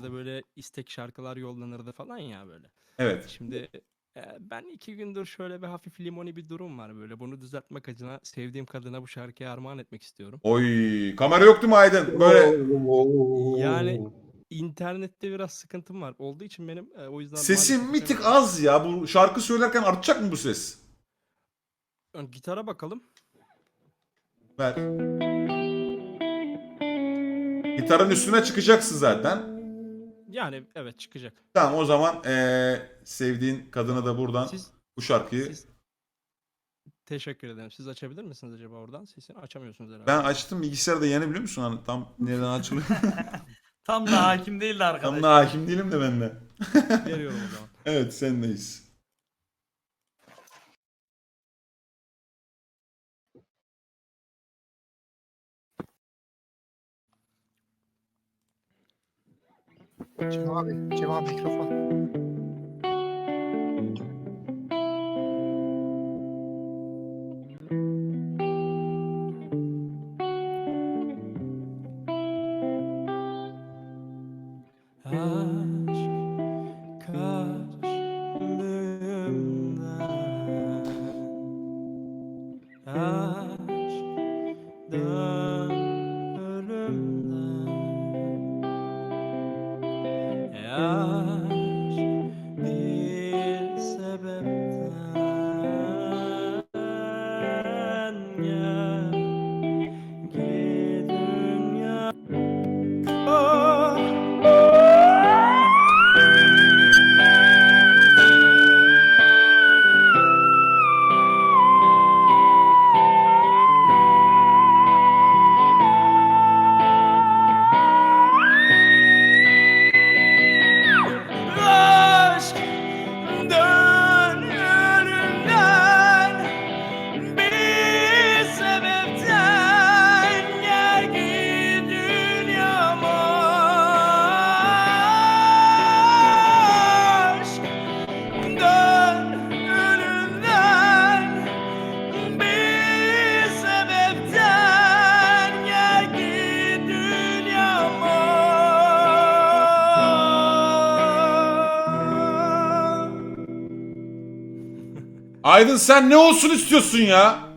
zamanlarda böyle istek şarkılar yollanırdı falan ya böyle. Evet. Şimdi e, ben iki gündür şöyle bir hafif limoni bir durum var böyle. Bunu düzeltmek adına sevdiğim kadına bu şarkıyı armağan etmek istiyorum. Oy kamera yoktu mu Aydın? Böyle Yani internette biraz sıkıntım var. Olduğu için benim e, o yüzden sesin bir tık az ya. Bu şarkı söylerken artacak mı bu ses? Gitara bakalım. Ver. Gitarın üstüne çıkacaksın zaten. Yani evet çıkacak. Tamam o zaman eee, sevdiğin kadına da buradan Siz, bu şarkıyı siz teşekkür ederim. Siz açabilir misiniz acaba oradan? Sesini açamıyorsunuz herhalde. ben açtım bilgisayarda yeni biliyor musun? Hani tam nereden açılıyor? Tam da hakim değildi arkadaş. tam da hakim değilim de ben de. Veriyorum o zaman. Evet sendeyiz. Cem abi, Cem abi mikrofon. Aşk kaç Aşk Aydın sen ne olsun istiyorsun ya?